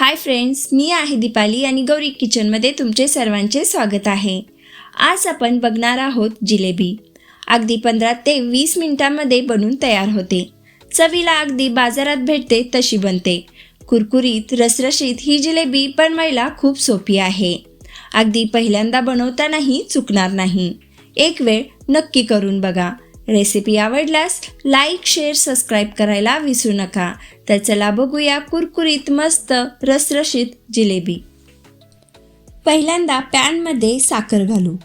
Hi friends मी आहे दीपाली आणि गौरी किचनमध्ये तुमचे सर्वांचे स्वागत आहे. आज आपण बघणार आहोत जिलेबी. अगदी पंधरा ते वीस मिनिटांमध्ये बनून तयार होते. चवीला अगदी बाजारात भेटते तशी बनते. कुरकुरीत रसरशीत ही जिलेबी बनवायला खूप सोपी आहे. अगदी पहिल्यांदा बनवतानाही चुकणार नाही. एक वेळ नक्की करून बघा. रेसिपी आवडल्यास लाईक शेअर सबस्क्राईब करायला विसरू नका. तर चला बघूया कुरकुरीत मस्त रसरशीत जिलेबी. पहिल्यांदा पॅनमध्ये साखर घालू.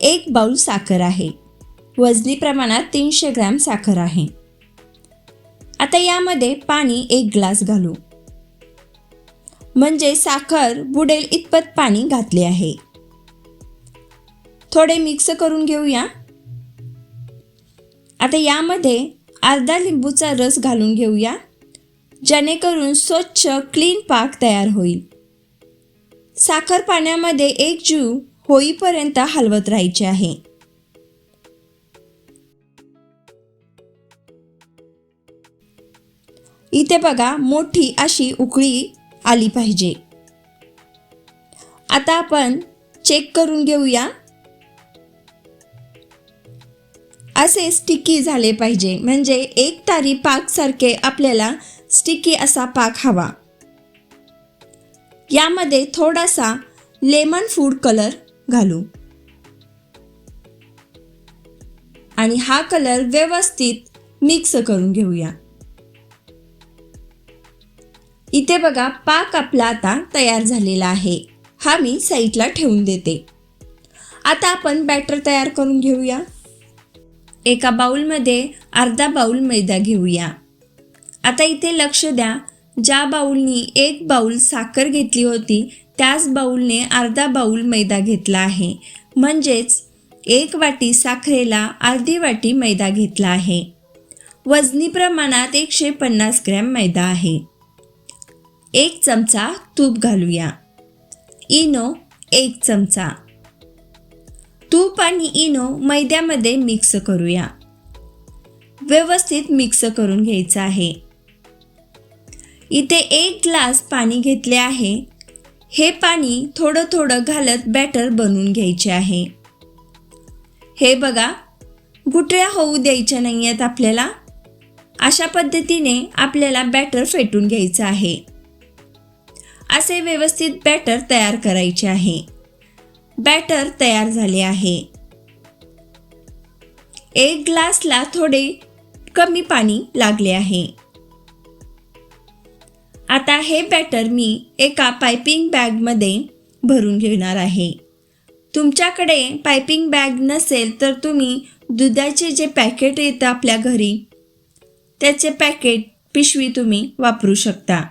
एक बाउल साखर आहे. वजनी प्रमाणात तीनशे ग्रॅम साखर आहे. आता यामध्ये पाणी एक ग्लास घालू. म्हणजे साखर बुडेल इतपत पाणी घातले आहे. थोडे मिक्स करून घेऊया. आता यामध्ये अर्धा लिंबूचा रस घालून घेऊया जेणेकरून स्वच्छ क्लीन पाक तयार होईल. साखर पाण्यामध्ये एक जीव होईपर्यंत हलवत राहायचे आहे. इथे बघा मोठी अशी उकळी आली पाहिजे. आता आपण चेक करून घेऊया. असे स्टिकी झाले पाहिजे. म्हणजे एक तारी पाकसारखे आपल्याला स्टिकी असा पाक हवा. यामध्ये थोडासा लेमन फूड कलर घालू. आणि हा कलर व्यवस्थित मिक्स करून घेऊया. इथे बघा पाक आपला आता तयार झालेला आहे. हा मी साईडला ठेवून देते. आता आपण बॅटर तयार करून घेऊया. एका बाउलमध्ये अर्धा बाउल मैदा घेऊया. आता इथे लक्ष द्या ज्या बाउलनी एक बाउल साखर घेतली होती त्याच बाउलने अर्धा बाउल मैदा घेतला आहे. म्हणजेच एक वाटी साखरेला अर्धी वाटी मैदा घेतला आहे. वजनी प्रमाणात एकशे पन्नास ग्रॅम मैदा आहे. एक चमचा तूप घालूया. इनो एक चमचा. तूप आणि इनो मैद्यामध्ये मिक्स करूया. व्यवस्थित मिक्स करून घ्यायचं आहे. इथे एक ग्लास पाणी घेतले आहे. हे पाणी थोडं थोडं घालत बॅटर बनवून घ्यायचे आहे. हे बघा गुटळ्या होऊ द्यायच्या नाही आहेत आपल्याला. अशा पद्धतीने आपल्याला बॅटर फेटून घ्यायचं आहे. असे व्यवस्थित बॅटर तयार करायचे आहे. बॅटर तयार झाले आहे. एक ग्लासला थोडे कमी पाणी लागले आहे. आता हे बॅटर मी एका पायपिंग बॅगमध्ये भरून घेणार आहे. तुमच्याकडे पायपिंग बॅग नसेल तर तुम्ही दुधाचे जे पॅकेट येतं आपल्या घरी त्याचे पॅकेट पिशवी तुम्ही वापरू शकता.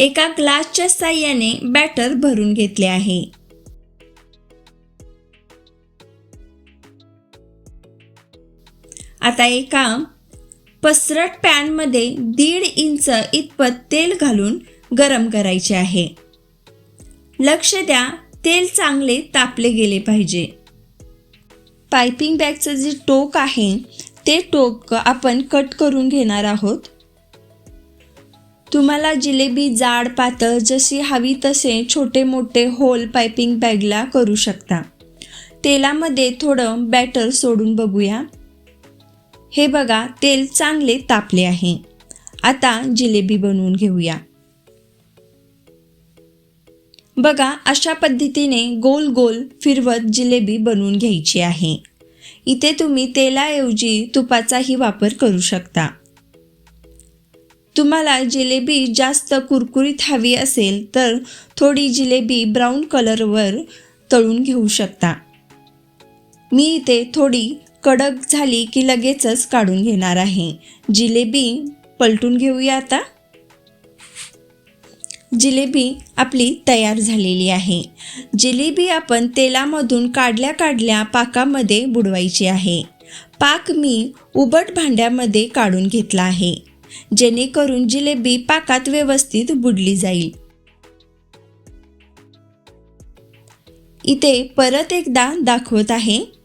एका ग्लासच्या साह्याने बॅटर भरून घेतले आहे. आता एका पसरट पॅनमध्ये दीड इंच इतपत तेल घालून गरम करायचे आहे. लक्ष द्या तेल चांगले तापले गेले पाहिजे. पायपिंग बॅगचं जे टोक आहे ते टोक आपण कट करून घेणार आहोत. तुम्हाला जिलेबी जाड पातळ जशी हवी तसे छोटे मोठे होल पायपिंग बॅगला करू शकता. तेलामध्ये थोडं बॅटर सोडून बघूया. हे बघा तेल चांगले तापले आहे. आता जिलेबी बनवून घेऊया. बघा अशा पद्धतीने गोल गोल फिरवत जिलेबी बनवून घ्यायची आहे. इथे तुम्ही तेलाऐवजी तुपाचाही वापर करू शकता. तुम्हाला जिलेबी जास्त कुरकुरीत हवी असेल तर थोडी जिलेबी ब्राऊन कलरवर तळून घेऊ शकता. मी इथे थोडी कडक झाली की लगेचच काढून घेणार आहे. जिलेबी पलटून घेऊया आता. जिलेबी आपली तयार झालेली आहे. जिलेबी आपण तेलामधून काढल्या काढल्या पाकामध्ये बुडवायची आहे. पाक मी उबट भांड्यामध्ये काढून घेतला आहे. जेणेकरून जिलेबी पाकात व्यवस्थित बुडली जाईल. इथे परत एकदा दाखवत आहे.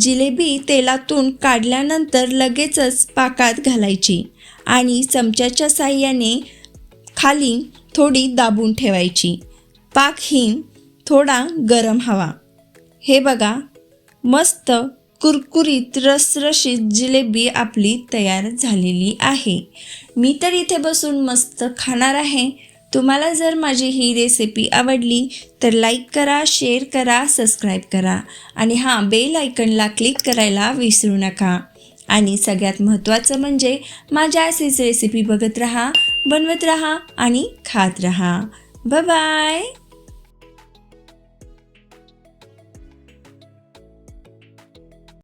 जिलेबी तेलातून काढल्यानंतर लगेचच पाकात घालायची आणि चमच्याच्या साह्याने खाली थोडी दाबून ठेवायची. पाक ही थोडा गरम हवा. हे बघा मस्त कुरकुरीत रसरशीत जिलेबी आपली तयार झालेली आहे. मी तर इथे बसून मस्त खाणार आहे. तुम्हाला जर माझी ही रेसिपी आवडली तर लाईक करा शेअर करा सबस्क्राईब करा. आणि हां बेल आयकनला क्लिक करायला विसरू नका. आणि सगळ्यात महत्त्वाचं म्हणजे माझ्या असेच रेसिपी बघत राहा बनवत राहा आणि खात राहा. बाय